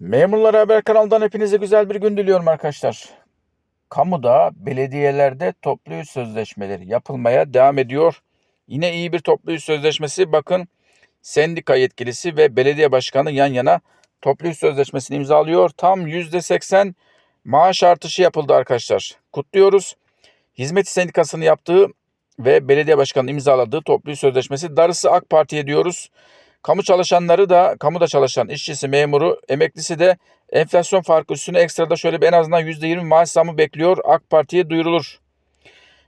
Memurlar Haber kanalından hepinize güzel bir gün diliyorum arkadaşlar. Kamuda, belediyelerde toplu iş sözleşmeleri yapılmaya devam ediyor. Yine iyi bir toplu iş sözleşmesi. Bakın sendika yetkilisi ve belediye başkanı yan yana toplu iş sözleşmesini imzalıyor. Tam %80 maaş artışı yapıldı arkadaşlar. Kutluyoruz. Hizmet Sendikası'nın yaptığı ve belediye başkanının imzaladığı toplu iş sözleşmesi darısı AK Parti'ye diyoruz. Kamu çalışanları da, kamuda çalışan işçisi, memuru, emeklisi de enflasyon farkı üstüne ekstra da şöyle bir en azından %20 maaş zamı bekliyor. AK Parti'ye duyurulur.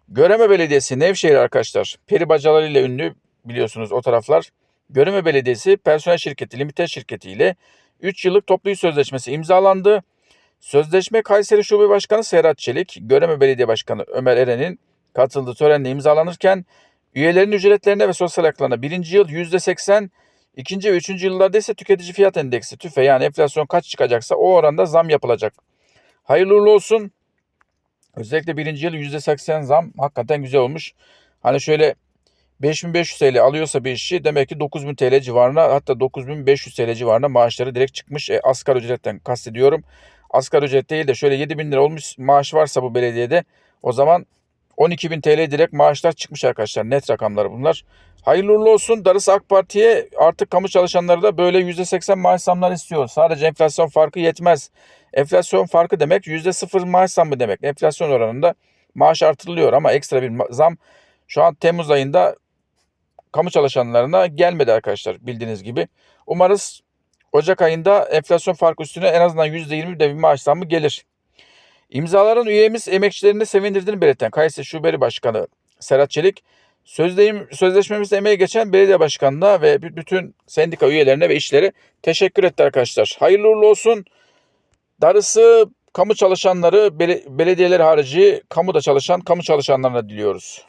Göreme Belediyesi Nevşehir arkadaşlar. Peri bacaları ile ünlü biliyorsunuz o taraflar. Göreme Belediyesi personel şirketi, limited şirketi ile 3 yıllık toplu iş sözleşmesi imzalandı. Sözleşme Kayseri Şube Başkanı Serhat Çelik, Göreme Belediye Başkanı Ömer Eren'in katıldığı törenle imzalanırken üyelerin ücretlerine ve sosyal haklarına birinci yıl %80, ikinci ve üçüncü yıllarda ise tüketici fiyat endeksi tüfe yani enflasyon kaç çıkacaksa o oranda zam yapılacak. Hayırlı olsun. Özellikle birinci yıl %80 zam hakikaten güzel olmuş. Hani şöyle 5500 TL alıyorsa bir işçi demek ki 9000 TL civarına hatta 9500 TL civarına maaşları direkt çıkmış. E, asgari ücretten kastediyorum. Asgari ücret değil de şöyle 7000 lira olmuş maaş varsa bu belediyede o zaman 12.000 TL direkt maaşlar çıkmış arkadaşlar. Net rakamlar bunlar. Hayırlı uğurlu olsun. Darısı AK Parti'ye artık kamu çalışanları da böyle %80 maaş zamları istiyor. Sadece enflasyon farkı yetmez. Enflasyon farkı demek %0 maaş zammı demek. Enflasyon oranında maaş artırılıyor ama ekstra bir zam şu an Temmuz ayında kamu çalışanlarına gelmedi arkadaşlar bildiğiniz gibi. Umarız Ocak ayında enflasyon farkı üstüne en azından %20 de bir maaş zammı gelir. İmzaların üyemiz emekçilerini sevindirdiğini belirten Kayseri Şubeli Başkanı Serhat Çelik, sözleyim, sözleşmemizde emeği geçen belediye başkanına ve bütün sendika üyelerine ve işlere teşekkür etti arkadaşlar. Hayırlı uğurlu olsun. Darısı kamu çalışanları, bele- belediyeler harici kamuda çalışan kamu çalışanlarına diliyoruz.